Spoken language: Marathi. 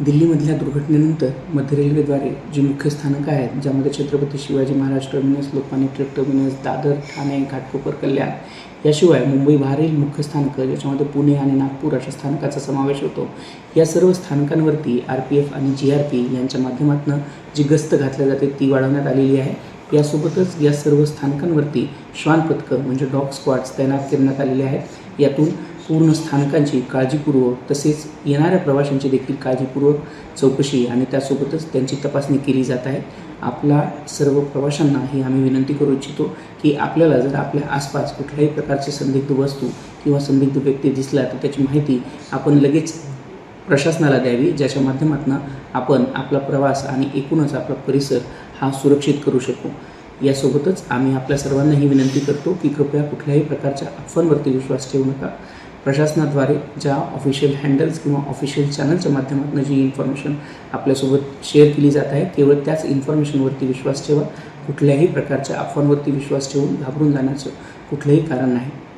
दिल्लीमधल्या दुर्घटनेनंतर मध्य रेल्वेद्वारे जी मुख्य स्थानकं आहेत ज्यामध्ये छत्रपती शिवाजी महाराज टर्मिनस लोकमान्य टिळक टर्मिनस दादर ठाणे घाटकोपर कल्याण याशिवाय मुंबई बाहेरील मुख्य स्थानकं ज्याच्यामध्ये पुणे आणि नागपूर अशा स्थानकाचा समावेश होतो. या सर्व स्थानकांवरती आर पी एफ आणि जी आर पी यांच्या माध्यमातून जी गस्त घातल्या जाते ती वाढवण्यात आलेली आहे. यासोबतच या सर्व स्थानकांवरती श्वान पथकं म्हणजे डॉग स्क्वॉड्स तैनात करण्यात आलेले आहेत. यातून पूर्ण स्थानकांची काळजीपूर्वक तसेच येणाऱ्या प्रवाशांची देखील काळजीपूर्वक चौकशी आणि त्यासोबतच त्यांची तपासणी केली जात आहे. आपला सर्व प्रवाशांना ही आम्ही विनंती करू इच्छितो की आपल्याला जर आपल्या आसपास कुठल्याही प्रकारची संदिग्ध वस्तू किंवा संदिग्ध व्यक्ती दिसला तर त्याची माहिती आपण लगेच प्रशासनाला द्यावी ज्याच्या माध्यमातून आपण आपला प्रवास आणि एकूणच आपला परिसर हा सुरक्षित करू शकू. यासोबतच आम्ही आपल्या सर्वांना ही विनंती करतो की कृपया कुठल्याही प्रकारच्या अफवांवरती विश्वास ठेवू नका. प्रशासनाद्वारे ज्या ऑफिशियल हँडल्स किंवा ऑफिशियल चॅनलच्या माध्यमातून जी इन्फॉर्मेशन आपल्यासोबत शेअर केली जात आहे केवळ त्याच इन्फॉर्मेशनवरती विश्वास ठेवा. कुठल्याही प्रकारच्या अफवांवरती विश्वास ठेवून घाबरून जाण्याचं कुठलंही कारण नाही.